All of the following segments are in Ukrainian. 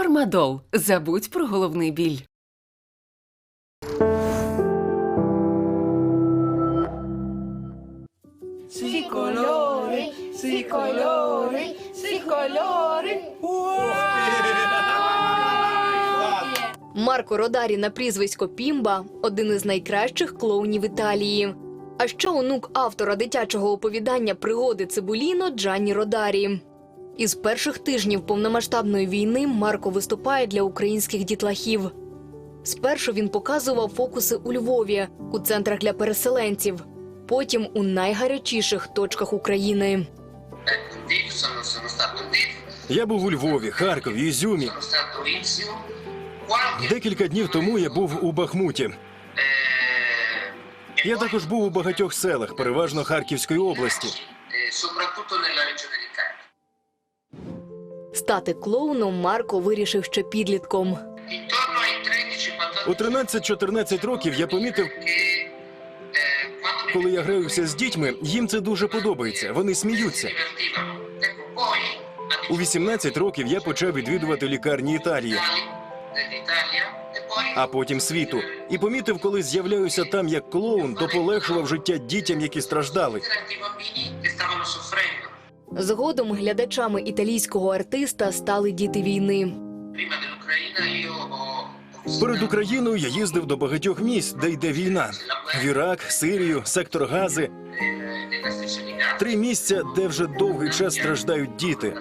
Фармадол. Забудь про головний біль. Sì colori, sì colori, sì colori. Марко Родарі на прізвисько Пімба один із найкращих клоунів Італії. А ще онук автора дитячого оповідання Пригоди Цибуліно Джанні Родарі. Із перших тижнів повномасштабної війни Марко виступає для українських дітлахів. Спершу він показував фокуси у Львові, у центрах для переселенців, потім у найгарячіших точках України. Я був у Львові, Харкові, Ізюмі. Декілька днів тому я був у Бахмуті. Я також був у багатьох селах, переважно Харківської області. Стати клоуном Марко вирішив ще підлітком. Intorno ai 13-14 У 13-14 років я помітив, коли я граюся з дітьми, їм це дуже подобається. Вони сміються. У 18 років я почав відвідувати лікарні Італії, а потім світу. І помітив, коли з'являюся там як клоун, то полегшував життя дітям, які страждали. Згодом глядачами італійського артиста стали діти війни. Перед Україною я їздив до багатьох місць, де йде війна: в Ірак, Сирію, сектор Гази. Три місця, де вже довгий час страждають діти.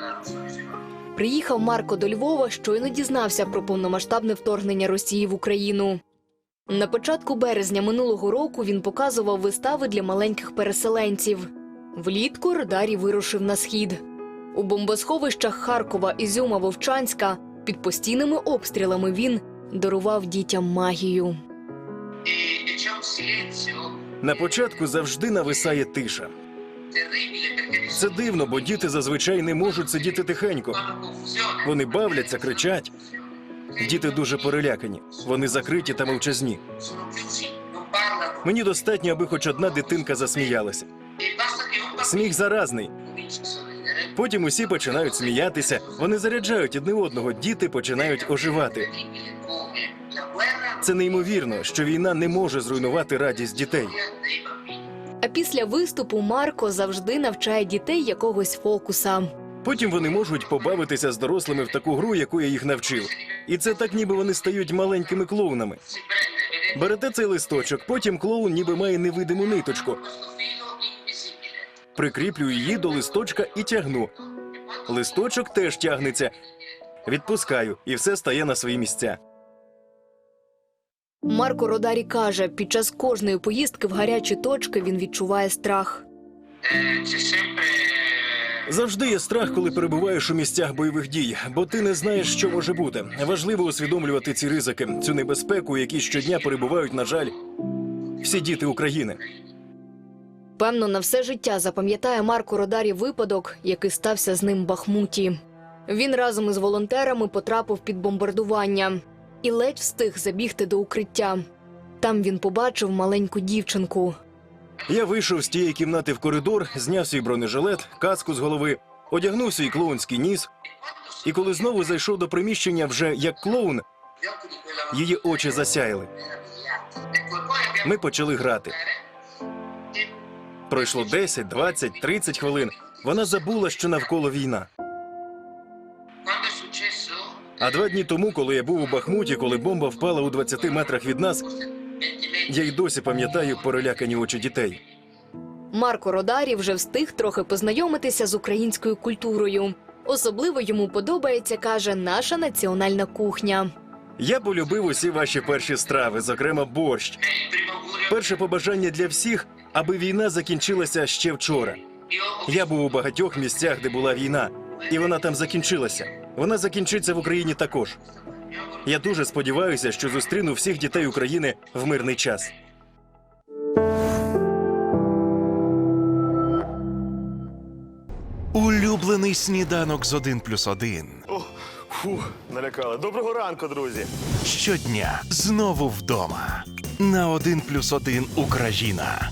Приїхав Марко до Львова, щойно дізнався про повномасштабне вторгнення Росії в Україну. На початку березня минулого року він показував вистави для маленьких переселенців. Влітку Родарі вирушив на схід. У бомбосховищах Харкова, Ізюма, Вовчанська під постійними обстрілами він дарував дітям магію. На початку завжди нависає тиша. Це дивно, бо діти зазвичай не можуть сидіти тихенько. Вони бавляться, кричать. Діти дуже перелякані. Вони закриті та мовчазні. Мені достатньо, аби хоч одна дитинка засміялася. Сміх заразний. Потім усі починають сміятися. Вони заряджають одне одного. Діти починають оживати. Це неймовірно, що війна не може зруйнувати радість дітей. А після виступу Марко завжди навчає дітей якогось фокуса. Потім вони можуть побавитися з дорослими в таку гру, яку я їх навчив. І це так, ніби вони стають маленькими клоунами. Берете цей листочок, потім клоун ніби має невидиму ниточку. Прикріплю її до листочка і тягну. Листочок теж тягнеться. Відпускаю, і все стає на свої місця. Марко Родарі каже, під час кожної поїздки в гарячі точки він відчуває страх. Завжди є страх, коли перебуваєш у місцях бойових дій, бо ти не знаєш, що може бути. Важливо усвідомлювати ці ризики, цю небезпеку, у якій щодня перебувають, на жаль, всі діти України. Певно, на все життя запам'ятає Марко Родарі випадок, який стався з ним в Бахмуті. Він разом із волонтерами потрапив під бомбардування і ледь встиг забігти до укриття. Там він побачив маленьку дівчинку. Я вийшов з тієї кімнати в коридор, зняв свій бронежилет, каску з голови, одягнув свій клоунський ніс. І коли знову зайшов до приміщення вже як клоун, її очі засяяли. Ми почали грати. Пройшло 10, 20, 30 хвилин. Вона забула, що навколо війна. А два дні тому, коли я був у Бахмуті, коли бомба впала у 20 метрах від нас, я й досі пам'ятаю перелякані очі дітей. Марко Родарі вже встиг трохи познайомитися з українською культурою. Особливо йому подобається, каже, наша національна кухня. Я полюбив усі ваші перші страви, зокрема борщ. Перше побажання для всіх, аби війна закінчилася ще вчора. Я був у багатьох місцях, де була війна, і вона там закінчилася. Вона закінчиться в Україні також. Я дуже сподіваюся, що зустріну всіх дітей України в мирний час. Улюблений сніданок з 1 плюс 1. О, фу, налякали. Доброго ранку, друзі. Щодня знову вдома. На 1 плюс 1 Україна